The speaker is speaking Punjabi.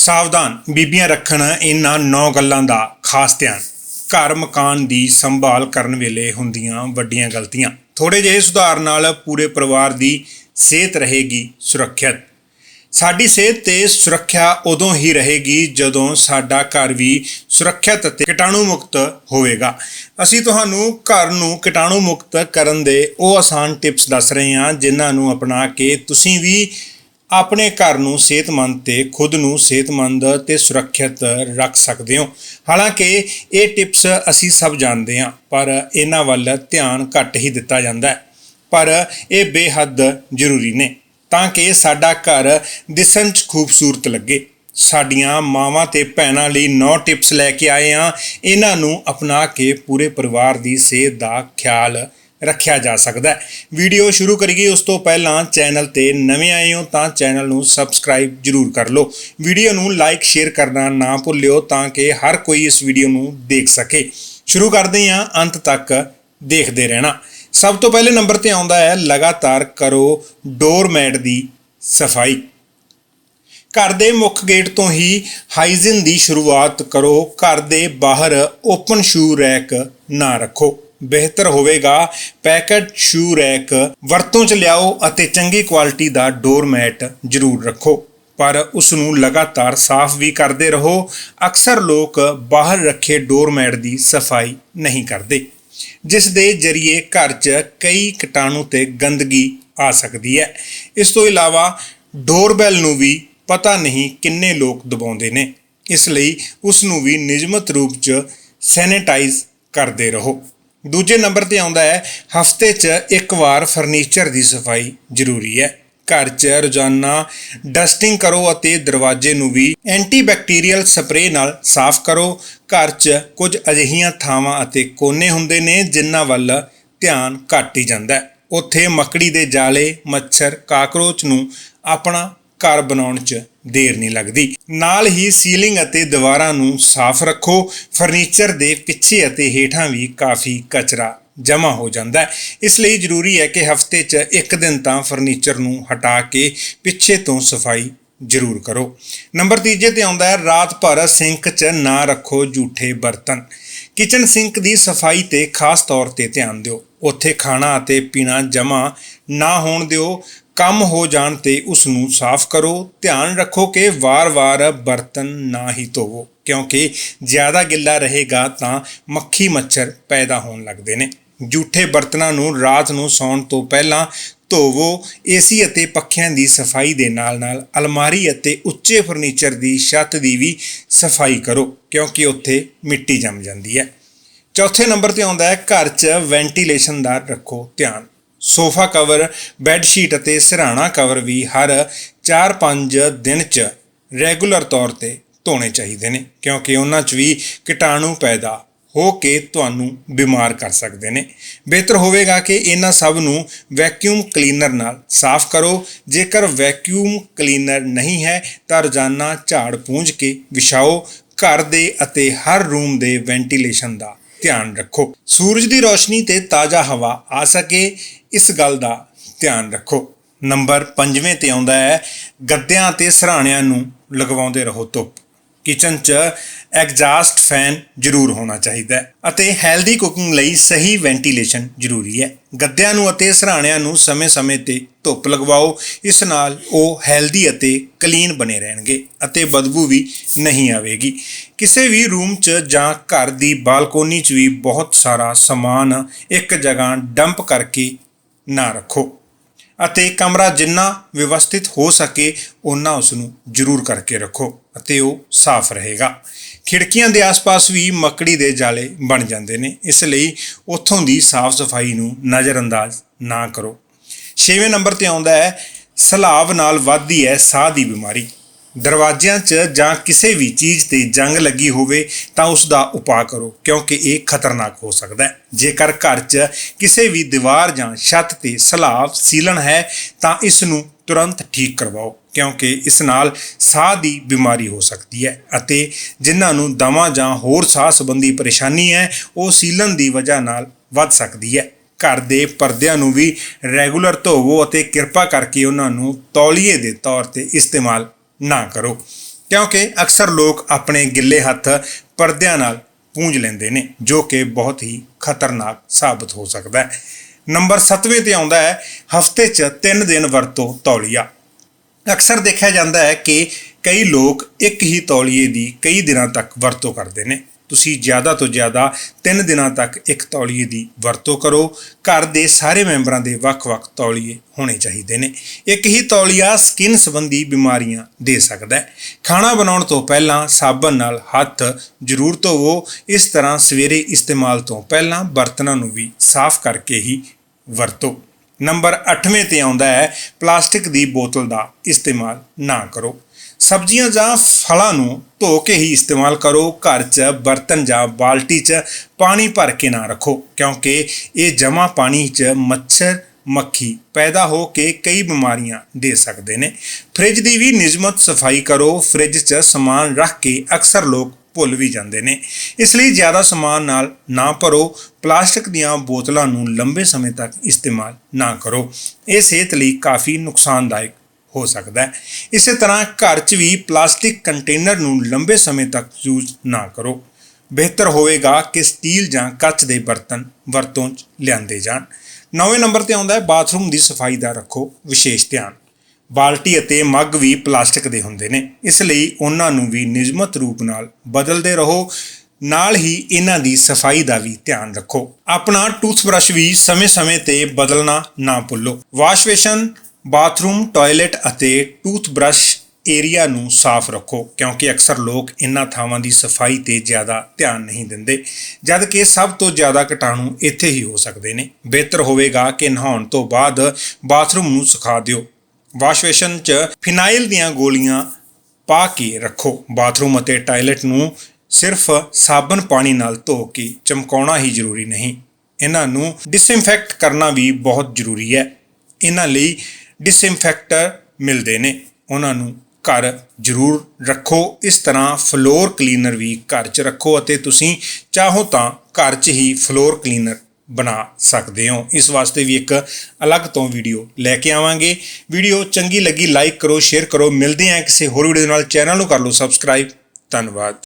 ਸਾਵਧਾਨ ਬੀਬੀਆਂ ਰੱਖਣ ਇਹਨਾਂ ਨੌ ਗੱਲਾਂ ਦਾ ਖਾਸ ਧਿਆਨ। ਘਰ ਮਕਾਨ ਦੀ ਸੰਭਾਲ ਕਰਨ ਵੇਲੇ ਹੁੰਦੀਆਂ ਵੱਡੀਆਂ ਗਲਤੀਆਂ। ਥੋੜੇ ਜਿਹੇ ਸੁਧਾਰ ਨਾਲ ਪੂਰੇ ਪਰਿਵਾਰ ਦੀ ਸਿਹਤ ਰਹੇਗੀ ਸੁਰੱਖਿਅਤ। ਸਾਡੀ ਸਿਹਤ ਤੇ ਸੁਰੱਖਿਆ ਉਦੋਂ ਹੀ ਰਹੇਗੀ ਜਦੋਂ ਸਾਡਾ ਘਰ ਵੀ ਸੁਰੱਖਿਅਤ ਅਤੇ ਕੀਟਾਣੂ ਮੁਕਤ ਹੋਵੇਗਾ। ਅਸੀਂ ਤੁਹਾਨੂੰ ਘਰ ਨੂੰ ਕੀਟਾਣੂ ਮੁਕਤ ਕਰਨ ਦੇ ਉਹ ਆਸਾਨ ਟਿਪਸ ਦੱਸ ਰਹੇ ਹਾਂ ਜਿਨ੍ਹਾਂ ਨੂੰ ਅਪਣਾ ਕੇ ਤੁਸੀਂ ਵੀ ਆਪਣੇ ਘਰ ਨੂੰ ਸਿਹਤਮੰਦ ਤੇ ਖੁਦ ਨੂੰ ਸਿਹਤਮੰਦ ਤੇ ਸੁਰੱਖਿਅਤ ਰੱਖ ਸਕਦੇ ਹੋ। ਹਾਲਾਂਕਿ ਇਹ ਟਿਪਸ ਅਸੀਂ ਸਭ ਜਾਣਦੇ ਹਾਂ, ਪਰ ਇਹਨਾਂ ਵੱਲ ਧਿਆਨ ਘੱਟ ਹੀ ਦਿੱਤਾ ਜਾਂਦਾ ਹੈ। ਪਰ ਇਹ ਬੇਹੱਦ ਜ਼ਰੂਰੀ ਨੇ ਤਾਂ ਕਿ ਸਾਡਾ ਘਰ ਦਿਸਣ 'ਚ ਖੂਬਸੂਰਤ ਲੱਗੇ। ਸਾਡੀਆਂ ਮਾਵਾਂ ਤੇ ਭੈਣਾਂ ਲਈ ਨੌ ਟਿਪਸ ਲੈ ਕੇ ਆਏ ਹਾਂ। ਇਹਨਾਂ ਨੂੰ ਅਪਣਾ ਕੇ ਪੂਰੇ ਪਰਿਵਾਰ ਦੀ ਸਿਹਤ ਦਾ ਖਿਆਲ ਰੱਖਿਆ ਜਾ ਸਕਦਾ ਹੈ। ਵੀਡੀਓ ਸ਼ੁਰੂ ਕਰੀਏ, ਉਸ ਤੋਂ ਪਹਿਲਾਂ ਚੈਨਲ ਤੇ ਨਵੇਂ ਆਏ ਹੋ ਤਾਂ ਚੈਨਲ ਨੂੰ ਸਬਸਕ੍ਰਾਈਬ ਜਰੂਰ ਕਰ ਲਓ। ਵੀਡੀਓ ਨੂੰ ਲਾਈਕ, ਸ਼ੇਅਰ ਕਰਨਾ ਨਾ ਭੁੱਲਿਓ ਤਾਂ ਕਿ ਹਰ ਕੋਈ ਇਸ ਵੀਡੀਓ ਨੂੰ ਦੇਖ ਸਕੇ। ਸ਼ੁਰੂ ਕਰਦੇ ਹਾਂ, ਅੰਤ ਤੱਕ ਦੇਖਦੇ ਰਹਿਣਾ। ਸਭ ਤੋਂ ਪਹਿਲੇ ਨੰਬਰ ਤੇ ਆਉਂਦਾ ਹੈ, ਲਗਾਤਾਰ ਕਰੋ ਡੋਰਮੈਟ ਦੀ ਸਫ਼ਾਈ। ਘਰ ਦੇ ਮੁੱਖ ਗੇਟ ਤੋਂ ਹੀ ਹਾਈਜੀਨ ਦੀ ਸ਼ੁਰੂਆਤ ਕਰੋ। ਘਰ ਦੇ ਬਾਹਰ ਓਪਨ ਸ਼ੂ ਰੈਕ ਨਾ ਰੱਖੋ। ਬਿਹਤਰ ਹੋਵੇਗਾ। ਪੈਕਟ ਸ਼ੂ ਰੈਕ ਵਰਤੋਂ ਚ ਲਿਆਓ ਅਤੇ ਚੰਗੀ ਕੁਆਲਿਟੀ ਦਾ ਡੋਰਮੈਟ ਜ਼ਰੂਰ ਰੱਖੋ। ਪਰ ਉਸ ਨੂੰ ਲਗਾਤਾਰ ਸਾਫ਼ ਵੀ ਕਰਦੇ ਰਹੋ। ਅਕਸਰ ਲੋਕ ਬਾਹਰ ਰੱਖੇ ਡੋਰਮੈਟ ਦੀ ਸਫ਼ਾਈ ਨਹੀਂ ਕਰਦੇ, ਜਿਸ ਦੇ ਜ਼ਰੀਏ ਘਰ 'ਚ ਕਈ ਕੀਟਾਣੂ ਤੇ ਗੰਦਗੀ ਆ ਸਕਦੀ ਹੈ। ਇਸ ਤੋਂ ਇਲਾਵਾ ਡੋਰਬੈਲ ਨੂੰ ਵੀ ਪਤਾ ਨਹੀਂ ਕਿੰਨੇ ਲੋਕ ਦਬਾਉਂਦੇ ਨੇ। ਇਸ ਲਈ ਉਸ ਨੂੰ ਵੀ ਨਿਯਮਤ ਰੂਪ 'ਚ ਸੈਨੀਟਾਈਜ਼ ਕਰਦੇ ਰਹੋ। ਦੂਜੇ ਨੰਬਰ ਤੇ ਆਉਂਦਾ ਹੈ, ਹਫ਼ਤੇ 'ਚ ਇੱਕ ਵਾਰ ਫਰਨੀਚਰ ਦੀ ਸਫ਼ਾਈ ਜ਼ਰੂਰੀ ਹੈ। ਘਰ 'ਚ ਰੋਜ਼ਾਨਾ ਡਸਟਿੰਗ ਕਰੋ ਅਤੇ ਦਰਵਾਜ਼ੇ ਨੂੰ ਵੀ ਐਂਟੀਬੈਕਟੀਰੀਅਲ ਸਪਰੇਅ ਨਾਲ ਸਾਫ਼ ਕਰੋ। ਘਰ 'ਚ ਕੁਝ ਅਜਿਹੀਆਂ ਥਾਵਾਂ ਅਤੇ ਕੋਨੇ ਹੁੰਦੇ ਨੇ ਜਿਨ੍ਹਾਂ ਵੱਲ ਧਿਆਨ ਘੱਟ ਹੀ ਜਾਂਦਾ ਹੈ। ਉੱਥੇ ਮੱਕੜੀ ਦੇ ਜਾਲੇ, ਮੱਛਰ, ਕਾਕਰੋਚ ਨੂੰ ਆਪਣਾ ਘਰ ਬਣਾਉਣ 'ਚ ਦੇਰ ਨਹੀਂ ਲੱਗਦੀ। ਨਾਲ ਹੀ ਸੀਲਿੰਗ ਅਤੇ ਦੀਵਾਰਾਂ ਨੂੰ ਸਾਫ਼ ਰੱਖੋ। ਫਰਨੀਚਰ ਦੇ ਪਿੱਛੇ ਅਤੇ ਹੇਠਾਂ ਵੀ ਕਾਫੀ ਕਚਰਾ ਜਮ੍ਹਾਂ ਹੋ ਜਾਂਦਾ ਹੈ। ਇਸ ਲਈ ਜ਼ਰੂਰੀ ਹੈ ਕਿ ਹਫ਼ਤੇ 'ਚ ਇੱਕ ਦਿਨ ਤਾਂ ਫਰਨੀਚਰ ਨੂੰ ਹਟਾ ਕੇ ਪਿੱਛੇ ਤੋਂ ਸਫ਼ਾਈ ਜ਼ਰੂਰ ਕਰੋ। ਨੰਬਰ ਤੀਜੇ ਤੇ ਆਉਂਦਾ ਹੈ, ਰਾਤ ਭਰ ਸਿੰਕ 'ਚ ਨਾ ਰੱਖੋ ਝੂਠੇ ਬਰਤਨ। ਕਿਚਨ ਸਿੰਕ ਦੀ ਸਫ਼ਾਈ ਤੇ ਖਾਸ ਤੌਰ ਤੇ ਧਿਆਨ ਦਿਓ। ਉੱਥੇ ਖਾਣਾ ਅਤੇ ਪੀਣਾ ਜਮ੍ਹਾਂ ਨਾ ਹੋਣ ਦਿਓ। ਕੰਮ ਹੋ ਜਾਣ ਤੇ ਉਸ ਨੂੰ ਸਾਫ਼ ਕਰੋ। ਧਿਆਨ ਰੱਖੋ ਕਿ ਵਾਰ-ਵਾਰ ਬਰਤਨ ਨਾ ਹੀ ਧੋਵੋ, ਕਿਉਂਕਿ ਜ਼ਿਆਦਾ ਗਿੱਲਾ ਰਹੇਗਾ ਤਾਂ ਮੱਖੀ ਮੱਛਰ ਪੈਦਾ ਹੋਣ ਲੱਗਦੇ ਨੇ। ਜੂਠੇ ਬਰਤਨਾਂ ਨੂੰ ਰਾਤ ਨੂੰ ਸੌਣ ਤੋਂ ਪਹਿਲਾਂ ਧੋਵੋ। ਏਸੀ ਅਤੇ ਪੱਖਿਆਂ ਦੀ ਸਫ਼ਾਈ ਦੇ ਨਾਲ-ਨਾਲ ਅਲਮਾਰੀ ਅਤੇ ਉੱਚੇ ਫਰਨੀਚਰ ਦੀ ਛੱਤ ਦੀ ਵੀ ਸਫ਼ਾਈ ਕਰੋ, ਕਿਉਂਕਿ ਉੱਥੇ ਮਿੱਟੀ ਜੰਮ ਜਾਂਦੀ ਹੈ। ਚੌਥੇ ਨੰਬਰ ਤੇ ਆਉਂਦਾ ਹੈ, ਘਰ 'ਚ ਵੈਂਟੀਲੇਸ਼ਨ ਦਾ ਰੱਖੋ ਧਿਆਨ। ਸੋਫਾ ਕਵਰ, ਬੈੱਡ ਸ਼ੀਟ ਅਤੇ ਸਿਰਹਾਣਾ ਕਵਰ ਵੀ ਹਰ 4-5 ਦਿਨ 'ਚ ਰੈਗੂਲਰ ਤੌਰ ਤੇ ਧੋਣੇ ਚਾਹੀਦੇ ਨੇ, ਕਿਉਂਕਿ ਉਹਨਾਂ 'ਚ ਵੀ ਕੀਟਾਣੂ ਪੈਦਾ ਹੋ ਕੇ ਤੁਹਾਨੂੰ ਬਿਮਾਰ ਕਰ ਸਕਦੇ ਨੇ। ਬਿਹਤਰ ਹੋਵੇਗਾ ਕਿ ਇਹਨਾਂ ਸਭ ਨੂੰ ਵੈਕਿਊਮ ਕਲੀਨਰ ਨਾਲ ਸਾਫ਼ ਕਰੋ। ਜੇਕਰ ਵੈਕਿਊਮ ਕਲੀਨਰ ਨਹੀਂ ਹੈ, ਤਾਂ ਰੋਜ਼ਾਨਾ ਝਾੜ ਪੂੰਝ ਕੇ ਵਿਛਾਓ। ਘਰ ਦੇ ਅਤੇ ਹਰ ਰੂਮ ਦੇ ਵੈਂਟੀਲੇਸ਼ਨ ਦਾ ਧਿਆਨ ਰੱਖੋ। ਸੂਰਜ ਦੀ ਰੋਸ਼ਨੀ ਤੇ ਤਾਜ਼ਾ ਹਵਾ ਆ ਸਕੇ, ਇਸ ਗੱਲ ਦਾ ਧਿਆਨ ਰੱਖੋ। ਨੰਬਰ 5ਵੇਂ ਤੇ ਆਉਂਦਾ ਹੈ, ਗੱਦਿਆਂ ਤੇ ਸਰਾਣਿਆਂ ਨੂੰ ਲਗਵਾਉਂਦੇ ਰਹੋ ਧੁੱਪ। ਕਿਚਨ 'ਚ ਐਗਜ਼ਾਸਟ ਫੈਨ ਜ਼ਰੂਰ ਹੋਣਾ ਚਾਹੀਦਾ ਹੈ ਅਤੇ ਹੈਲਦੀ ਕੁਕਿੰਗ ਲਈ ਸਹੀ ਵੈਂਟੀਲੇਸ਼ਨ ਜ਼ਰੂਰੀ ਹੈ। ਗੱਦਿਆਂ ਨੂੰ ਅਤੇ ਸਰਾਣਿਆਂ ਨੂੰ ਸਮੇਂ-ਸਮੇਂ ਤੇ ਧੁੱਪ ਲਗਵਾਓ, ਇਸ ਨਾਲ ਉਹ ਹੈਲਦੀ ਅਤੇ ਕਲੀਨ ਬਣੇ ਰਹਿਣਗੇ ਅਤੇ ਬਦਬੂ ਵੀ ਨਹੀਂ ਆਵੇਗੀ। ਕਿਸੇ ਵੀ ਰੂਮ 'ਚ ਜਾਂ ਘਰ ਦੀ ਬਾਲਕੋਨੀ 'ਚ ਵੀ ਬਹੁਤ ਸਾਰਾ ਸਮਾਨ ਇੱਕ ਜਗ੍ਹਾ ਡੰਪ ਕਰਕੇ ਨਾ ਰੱਖੋ। ਅਤੇ ਕਮਰਾ ਜਿੰਨਾ ਵਿਵਸਥਿਤ ਹੋ ਸਕੇ ਉਨਾ ਉਸ ਨੂੰ ਜ਼ਰੂਰ ਕਰਕੇ ਰੱਖੋ ਅਤੇ ਉਹ ਸਾਫ਼ ਰਹੇਗਾ। ਖਿੜਕੀਆਂ ਦੇ ਆਸ-ਪਾਸ ਵੀ ਮੱਕੜੀ ਦੇ ਜਾਲੇ ਬਣ ਜਾਂਦੇ ਨੇ। ਇਸ ਲਈ ਉੱਥੋਂ ਦੀ ਸਾਫ਼ ਸਫ਼ਾਈ ਨੂੰ ਨਜ਼ਰਅੰਦਾਜ਼ ਨਾ ਕਰੋ। ਛੇਵੇਂ ਨੰਬਰ ਤੇ ਆਉਂਦਾ ਹੈ, ਸਲਾਬ ਨਾਲ ਵੱਧਦੀ ਹੈ ਸਾਹ ਦੀ ਬਿਮਾਰੀ। ਦਰਵਾਜ਼ਿਆਂ 'ਚ ਜਾਂ ਕਿਸੇ ਵੀ ਚੀਜ਼ ਤੇ ਜੰਗ ਲੱਗੀ ਹੋਵੇ ਤਾਂ ਉਸ ਦਾ ਉਪਾਅ ਕਰੋ, ਕਿਉਂਕਿ ਇਹ ਖਤਰਨਾਕ ਹੋ ਸਕਦਾ ਹੈ। ਜੇਕਰ ਘਰ 'ਚ ਕਿਸੇ ਵੀ ਦੀਵਾਰ ਜਾਂ ਛੱਤ ਤੇ ਸਲਾਬ ਸੀਲਣ ਹੈ, ਤਾਂ ਇਸ ਨੂੰ ਤੁਰੰਤ ਠੀਕ ਕਰਵਾਓ, ਕਿਉਂਕਿ ਇਸ ਨਾਲ ਸਾਹ ਦੀ ਬਿਮਾਰੀ ਹੋ ਸਕਦੀ ਹੈ ਅਤੇ ਜਿਨ੍ਹਾਂ ਨੂੰ ਦਮਾ ਜਾਂ ਹੋਰ ਸਾਹ ਸੰਬੰਧੀ ਪਰੇਸ਼ਾਨੀ ਹੈ, ਉਹ ਸੀਲਣ ਦੀ ਵਜ੍ਹਾ ਨਾਲ ਵੱਧ ਸਕਦੀ ਹੈ। ਘਰ ਦੇ ਪਰਦਿਆਂ ਨੂੰ ਵੀ ਰੈਗੂਲਰ ਧੋਵੋ ਅਤੇ ਕਿਰਪਾ ਕਰਕੇ ਉਹਨਾਂ ਨੂੰ ਤੌਲੀਏ ਦੇ ਤੌਰ ਤੇ ਇਸਤੇਮਾਲ ਨਾ ਕਰੋ। ਕਿਉਂਕਿ ਅਕਸਰ ਲੋਕ ਆਪਣੇ ਗਿੱਲੇ ਹੱਥ ਪਰਦਿਆਂ ਨਾਲ ਪੂੰਝ ਲੈਂਦੇ ਨੇ, ਜੋ ਕਿ ਬਹੁਤ ਹੀ ਖਤਰਨਾਕ ਸਾਬਤ ਹੋ ਸਕਦਾ ਹੈ। ਨੰਬਰ 7ਵੇਂ ਤੇ ਆਉਂਦਾ ਹੈ, ਹਫ਼ਤੇ 'ਚ 3 ਦਿਨ ਵਰਤੋ ਤੌਲੀਆ। ਅਕਸਰ ਦੇਖਿਆ ਜਾਂਦਾ ਹੈ ਕਿ ਕਈ ਲੋਕ ਇੱਕ ਹੀ ਤੌਲੀਏ ਦੀ ਕਈ ਦਿਨਾਂ ਤੱਕ ਵਰਤੋਂ ਕਰਦੇ ਨੇ। ਤੁਸੀਂ ਜ਼ਿਆਦਾ ਤੋਂ ਜ਼ਿਆਦਾ 3 ਦਿਨਾਂ ਤੱਕ ਇੱਕ ਤੌਲੀਏ ਦੀ ਵਰਤੋਂ ਕਰੋ। ਘਰ ਦੇ ਸਾਰੇ ਮੈਂਬਰਾਂ ਦੇ ਵੱਖ-ਵੱਖ ਤੌਲੀਏ ਹੋਣੇ ਚਾਹੀਦੇ ਨੇ। ਇੱਕ ਹੀ ਤੌਲੀਆ ਸਕਿਨ ਸੰਬੰਧੀ ਬਿਮਾਰੀਆਂ ਦੇ ਸਕਦਾ ਹੈ। ਖਾਣਾ ਬਣਾਉਣ ਤੋਂ ਪਹਿਲਾਂ ਸਾਬਣ ਨਾਲ ਹੱਥ ਜ਼ਰੂਰ ਧੋਵੋ। ਇਸ ਤਰ੍ਹਾਂ ਸਵੇਰੇ ਇਸਤੇਮਾਲ ਤੋਂ ਪਹਿਲਾਂ ਬਰਤਨਾਂ ਨੂੰ ਵੀ ਸਾਫ਼ ਕਰਕੇ ਹੀ ਵਰਤੋ। ਨੰਬਰ 8ਵੇਂ ਤੇ ਆਉਂਦਾ ਹੈ, ਪਲਾਸਟਿਕ ਦੀ ਬੋਤਲ ਦਾ ਇਸਤੇਮਾਲ ਨਾ ਕਰੋ। ਸਬਜ਼ੀਆਂ ਜਾਂ ਫਲਾਂ ਨੂੰ ਧੋ ਕੇ ਹੀ ਇਸਤੇਮਾਲ ਕਰੋ, ਘਰ 'ਚ, ਬਰਤਨ ਜਾਂ ਬਾਲਟੀ 'ਚ ਪਾਣੀ ਭਰ ਕੇ ਨਾ ਰੱਖੋ, ਕਿਉਂਕਿ ਇਹ ਜਮਾ ਪਾਣੀ 'ਚ ਮੱਛਰ, ਮੱਖੀ ਪੈਦਾ ਹੋ ਕੇ ਕਈ ਬਿਮਾਰੀਆਂ ਦੇ ਸਕਦੇ ਨੇ। ਫ੍ਰਿਜ ਦੀ ਵੀ ਨਿਯਮਤ ਸਫ਼ਾਈ ਕਰੋ, ਫ੍ਰਿਜ 'ਚ ਸਮਾਨ ਰੱਖ ਕੇ ਅਕਸਰ ਲੋਕ ਭੁੱਲ ਵੀ ਜਾਂਦੇ ਨੇ। ਇਸ ਲਈ ਜ਼ਿਆਦਾ ਸਮਾਨ ਨਾਲ ਨਾ ਭਰੋ। ਪਲਾਸਟਿਕ ਦੀਆਂ ਬੋਤਲਾਂ ਨੂੰ ਲੰਬੇ ਸਮੇਂ ਤੱਕ ਇਸਤੇਮਾਲ ਨਾ ਕਰੋ। ਇਹ ਸਿਹਤ ਲਈ ਕਾਫੀ ਨੁਕਸਾਨਦਾਇਕ ਹੋ ਸਕਦਾ ਹੈ। ਇਸੇ ਤਰ੍ਹਾਂ ਘਰ 'ਚ ਵੀ ਪਲਾਸਟਿਕ ਕੰਟੇਨਰ ਨੂੰ ਲੰਬੇ ਸਮੇਂ ਤੱਕ ਯੂਜ਼ ਨਾ ਕਰੋ। ਬਿਹਤਰ ਹੋਵੇਗਾ ਕਿ ਸਟੀਲ ਜਾਂ ਕੱਚ ਦੇ ਬਰਤਨ ਵਰਤੋਂ 'ਚ ਲਿਆਂਦੇ ਜਾਣ। ਨੌਵੇਂ ਨੰਬਰ ਤੇ ਆਉਂਦਾ ਹੈ, ਬਾਥਰੂਮ ਦੀ ਸਫ਼ਾਈ ਦਾ ਰੱਖੋ ਵਿਸ਼ੇਸ਼ ਧਿਆਨ। ਬਾਲਟੀ ਅਤੇ ਮੱਗ ਵੀ ਪਲਾਸਟਿਕ ਦੇ ਹੁੰਦੇ ਨੇ। ਇਸ ਲਈ ਉਹਨਾਂ ਨੂੰ ਵੀ ਨਿਯਮਤ ਰੂਪ ਨਾਲ ਬਦਲਦੇ ਰਹੋ। ਨਾਲ ਹੀ ਇਹਨਾਂ ਦੀ ਸਫ਼ਾਈ ਦਾ ਵੀ ਧਿਆਨ ਰੱਖੋ। ਆਪਣਾ ਟੂਥਬ੍ਰਸ਼ ਵੀ ਸਮੇਂ-ਸਮੇਂ ਤੇ ਬਦਲਣਾ ਨਾ ਭੁੱਲੋ। ਵਾਸ਼ ਬੇਸ਼ਨ, ਬਾਥਰੂਮ, ਟਾਇਲਟ ਅਤੇ ਟੂਥਬ੍ਰਸ਼ ਏਰੀਆ ਨੂੰ ਸਾਫ਼ ਰੱਖੋ, ਕਿਉਂਕਿ ਅਕਸਰ ਲੋਕ ਇਹਨਾਂ ਥਾਵਾਂ ਦੀ ਸਫ਼ਾਈ ਤੇ ਜ਼ਿਆਦਾ ਧਿਆਨ ਨਹੀਂ ਦਿੰਦੇ, ਜਦ ਕਿ ਸਭ ਤੋਂ ਜ਼ਿਆਦਾ ਕੀਟਾਣੂ ਇੱਥੇ ਹੀ ਹੋ ਸਕਦੇ ਨੇ। ਬਿਹਤਰ ਹੋਵੇਗਾ ਕਿ ਨਹਾਉਣ ਤੋਂ ਬਾਅਦ ਬਾਥਰੂਮ ਨੂੰ ਸੁਖਾ ਦਿਓ। ਵਾਸ਼ ਬੇਸ਼ਨ 'ਚ ਫਿਨਾਈਲ ਦੀਆਂ ਗੋਲੀਆਂ ਪਾ ਕੇ ਰੱਖੋ। ਬਾਥਰੂਮ ਅਤੇ ਟਾਇਲਟ ਨੂੰ ਸਿਰਫ ਸਾਬਣ ਪਾਣੀ ਨਾਲ ਧੋ ਕੇ ਚਮਕਾਉਣਾ ਹੀ ਜ਼ਰੂਰੀ ਨਹੀਂ। ਇਹਨਾਂ ਨੂੰ ਡਿਸਇਨਫੈਕਟ ਕਰਨਾ ਵੀ ਬਹੁਤ ਜ਼ਰੂਰੀ ਹੈ। ਇਹਨਾਂ ਲਈ ਡਿਸਇਨਫੈਕਟਰ ਮਿਲਦੇ ਨੇ। ਉਹਨਾਂ ਨੂੰ ਘਰ ਜ਼ਰੂਰ ਰੱਖੋ। ਇਸ ਤਰ੍ਹਾਂ ਫਲੋਰ ਕਲੀਨਰ ਵੀ ਘਰ 'ਚ ਰੱਖੋ ਅਤੇ ਤੁਸੀਂ ਚਾਹੋ ਤਾਂ ਘਰ 'ਚ ਹੀ ਫਲੋਰ ਕਲੀਨਰ ਬਣਾ ਸਕਦੇ ਹੋ। ਇਸ ਵਾਸਤੇ ਵੀ ਇੱਕ ਅਲੱਗ ਤੋਂ ਵੀਡੀਓ ਲੈ ਕੇ ਆਵਾਂਗੇ। ਵੀਡੀਓ ਚੰਗੀ ਲੱਗੀ ਲਾਈਕ ਕਰੋ ਸ਼ੇਅਰ ਕਰੋ। ਮਿਲਦੇ ਹਾਂ ਕਿਸੇ ਹੋਰ ਵੀਡੀਓ ਨਾਲ। ਚੈਨਲ ਨੂੰ ਕਰ ਲਓ ਸਬਸਕ੍ਰਾਈਬ ਧੰਨਵਾਦ।